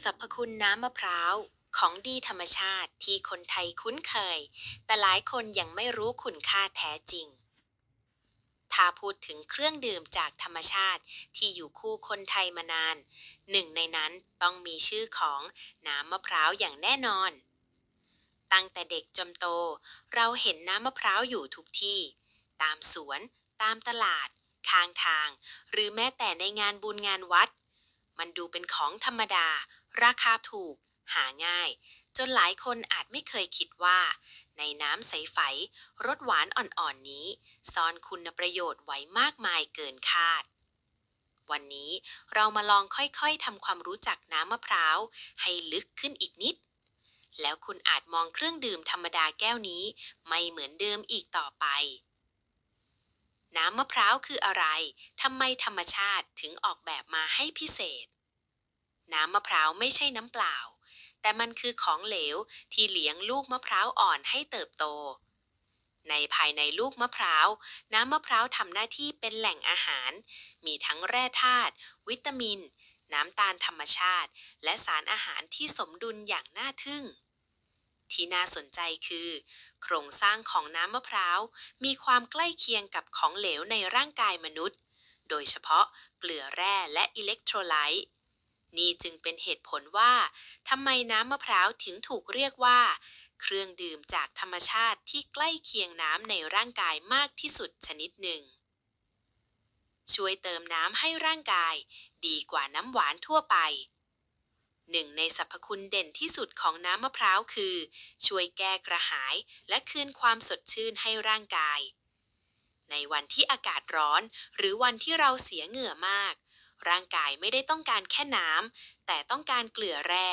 สรรพคุณน้ำมะพร้าวของดีธรรมชาติที่คนไทยคุ้นเคย แต่หลายคนยังไม่รู้คุณค่าแท้จริง ถ้าพูดถึงเครื่องดื่มจากธรรมชาติที่อยู่คู่คนไทยมานาน หนึ่งในนั้นต้องมีชื่อของน้ำมะพร้าวอย่างแน่นอน ตั้งแต่เด็กจนโต เราเห็นน้ำมะพร้าวอยู่ทุกที่ ตามสวน ตามตลาด ข้างทาง หรือแม้แต่ในงานบุญงานวัด มันดูเป็นของธรรมดา ราคาถูก หาง่าย จนหลายคนอาจไม่เคยคิดว่า ในน้ำใสไฝรสหวานอ่อนๆนี้ซ่อนคุณประโยชน์ไว้มากมายเกินคาด วันนี้เรามาลองค่อยๆทำความรู้จักน้ำมะพร้าว ให้ลึกขึ้นอีกนิด แล้วคุณอาจมองเครื่องดื่มธรรมดาแก้วนี้ ไม่เหมือนเดิมอีกต่อไปน้ำมะพร้าวคืออะไร ทำไมธรรมชาติถึงออกแบบมาให้พิเศษ น้ำมะพร้าวไม่ใช่น้ำเปล่า แต่มันคือของเหลวที่เลี้ยงลูกมะพร้าวอ่อนให้เติบโต ในภายในลูกมะพร้าว น้ำมะพร้าวทำหน้าที่เป็นแหล่งอาหาร มีทั้งแร่ธาตุวิตามิน น้ำตาลธรรมชาติ และสารอาหารที่สมดุลอย่างน่าทึ่ง ที่น่าสนใจคือ โครงสร้างของน้ำมะพร้าว มีความใกล้เคียงกับของเหลวในร่างกายมนุษย์ โดยเฉพาะเกลือแร่และอิเล็กโทรไลต์ นี่จึงเป็นเหตุผลว่าทำไมน้ำมะพร้าวถึงถูกเรียกว่า เครื่องดื่มจากธรรมชาติที่ใกล้เคียงน้ำในร่างกายมากที่สุดชนิดหนึ่ง ช่วยเติมน้ำให้ร่างกาย ดีกว่าน้ำหวานทั่วไปหนึ่งในสรรพคุณเด่นที่สุดของน้ำมะพร้าวคือ ช่วยแก้กระหายและคืนความสดชื่นให้ร่างกาย ในวันที่อากาศร้อน หรือวันที่เราเสียเหงื่อมาก ร่างกายไม่ได้ต้องการแค่น้ำแต่ต้องการเกลือแร่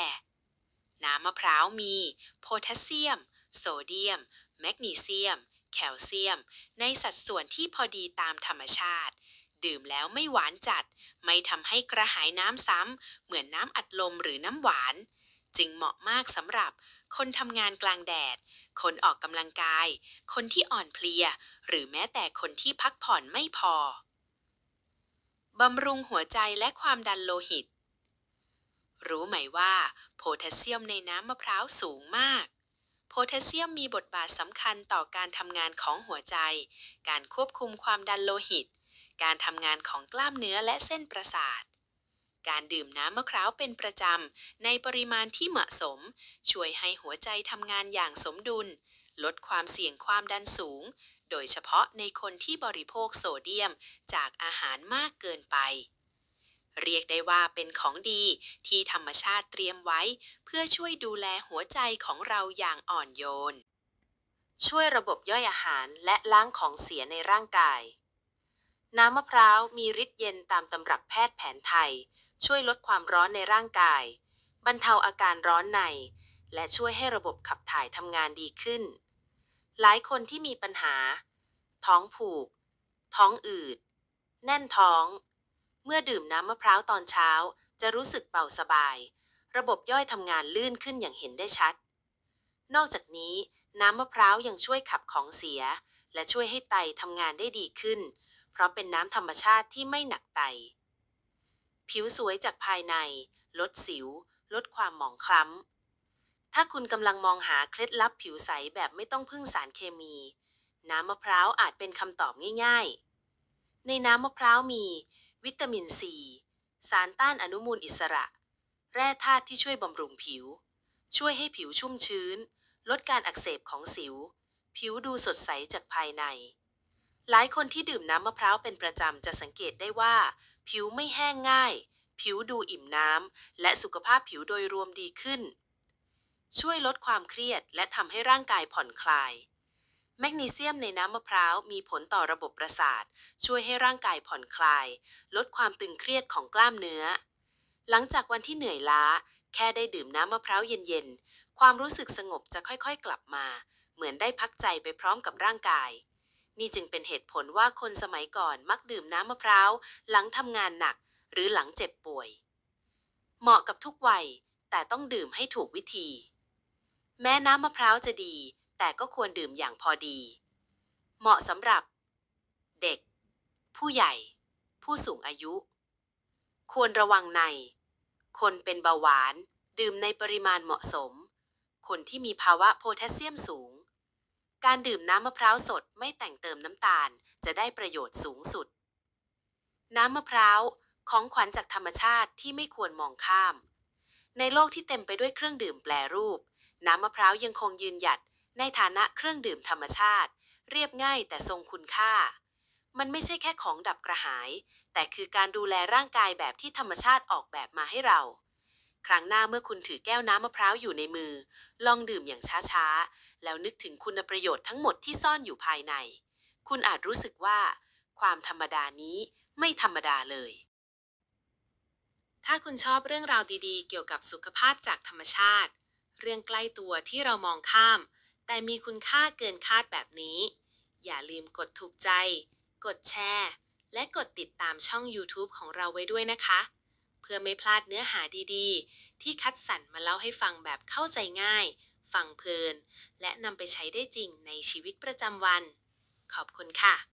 น้ำมะพร้าวมี โพแทสเซียม โซเดียม แมกนีเซียม แคลเซียม ในสัดส่วนที่พอดีตามธรรมชาติ ดื่มแล้วไม่หวานจัด ไม่ทำให้กระหายน้ำซ้ำ เหมือนน้ำอัดลมหรือน้ำหวาน จึงเหมาะมากสำหรับคนทำงานกลางแดด คนออกกำลังกาย คนที่อ่อนเพลีย หรือแม้แต่คนที่พักผ่อนไม่พอ บำรุงหัวใจและความดันโลหิต รู้ไหมว่า โพแทสเซียมในน้ำมะพร้าวสูงมาก โพแทสเซียมมีบทบาทสำคัญต่อการทำงานของหัวใจ การควบคุมความดันโลหิต การทำงานของกล้ามเนื้อและเส้นประสาท การดื่มน้ำมะพร้าวเป็นประจำในปริมาณที่เหมาะสม ช่วยให้หัวใจทำงานอย่างสมดุล ลดความเสี่ยงความดันสูง โดยเฉพาะในคนที่บริโภคโซเดียมจากอาหารมากเกินไป เรียกได้ว่าเป็นของดีที่ธรรมชาติเตรียมไว้ เพื่อช่วยดูแลหัวใจของเราอย่างอ่อนโยน ช่วยระบบย่อยอาหารและล้างของเสียในร่างกาย น้ำมะพร้าวมีฤทธิ์เย็นตามตำรับแพทย์แผนไทย ช่วยลดความร้อนในร่างกาย บรรเทาอาการร้อนใน และช่วยให้ระบบขับถ่ายทำงานดีขึ้น หลายคนที่มีปัญหา ท้องผูก ท้องอืด แน่นท้อง เมื่อดื่มน้ำมะพร้าวตอนเช้า จะรู้สึกเบาสบาย ระบบย่อยทำงานลื่นขึ้นอย่างเห็นได้ชัด นอกจากนี้ น้ำมะพร้าวยังช่วยขับของเสีย และช่วยให้ไตทำงานได้ดีขึ้น เพราะเป็นน้ำธรรมชาติที่ไม่หนักไต ผิวสวยจากภายใน ลดสิว ลดความหมองคล้ำ ถ้าคุณกำลังมองหาเคล็ดลับผิวใสแบบไม่ต้องพึ่งสารเคมี น้ำมะพร้าวอาจเป็นคำตอบง่ายๆ ในน้ำมะพร้าวมี วิตามินซี สารต้านอนุมูลอิสระ แร่ธาตุที่ช่วยบำรุงผิว ช่วยให้ผิวชุ่มชื้น ลดการอักเสบของสิว ผิวดูสดใสจากภายใน หลายคนที่ดื่มน้ำมะพร้าวเป็นประจำจะสังเกตได้ว่า ผิวไม่แห้งง่าย ผิวดูอิ่มน้ำและสุขภาพผิวโดยรวมดีขึ้น ช่วยลดความเครียดและทำให้ร่างกายผ่อนคลาย แมกนีเซียมในน้ำมะพร้าวมีผลต่อระบบประสาท ช่วยให้ร่างกายผ่อนคลาย ลดความตึงเครียดของกล้ามเนื้อ หลังจากวันที่เหนื่อยล้า แค่ได้ดื่มน้ำมะพร้าวเย็นๆ ความรู้สึกสงบจะค่อยๆ กลับมา เหมือนได้พักใจไปพร้อมกับร่างกาย นี่จึงเป็นเหตุผลว่าคนสมัยก่อนมักดื่มน้ำมะพร้าวหลังทำงานหนัก หรือหลังเจ็บป่วย เหมาะกับทุกวัย แต่ต้องดื่มให้ถูกวิธี แม้น้ำมะพร้าวจะดี แต่ก็ควรดื่มอย่างพอดี เหมาะสำหรับ เด็ก ผู้ใหญ่ ผู้สูงอายุ ควรระวังใน คนเป็นเบาหวาน ดื่มในปริมาณเหมาะสม คนที่มีภาวะโพแทสเซียมสูง การดื่มน้ำมะพร้าวสดไม่แต่งเติมน้ำตาลจะได้ประโยชน์สูงสุด น้ำมะพร้าวของขวัญจากธรรมชาติที่ไม่ควรมองข้าม ในโลกที่เต็มไปด้วยเครื่องดื่มแปรรูป น้ำมะพร้าวยังคงยืนหยัดในฐานะเครื่องดื่มธรรมชาติ เรียบง่ายแต่ทรงคุณค่า มันไม่ใช่แค่ของดับกระหาย แต่คือการดูแลร่างกายแบบที่ธรรมชาติออกแบบมาให้เรา ครั้งหน้าเมื่อคุณถือแก้วน้ำมะพร้าวอยู่ในมือ ลองดื่มอย่างช้าๆ แล้วนึกถึงคุณประโยชน์ทั้งหมดที่ซ่อนอยู่ภายใน คุณอาจรู้สึกว่า ความธรรมดานี้ไม่ธรรมดาเลย ถ้าคุณชอบเรื่องราวดีๆ เกี่ยวกับสุขภาพจากธรรมชาติ เรื่องใกล้ตัวที่เรามองข้าม แต่มีคุณค่าเกินคาดแบบนี้ อย่าลืมกดถูกใจ กดแชร์ และกดติดตามช่อง YouTube ของเราไว้ด้วยนะคะ เพื่อไม่พลาดเนื้อหาดีๆ ที่คัดสรรมาเล่าให้ฟังแบบเข้าใจง่าย ฟังเพลิน และนำไปใช้ได้จริงในชีวิตประจำวัน ขอบคุณค่ะ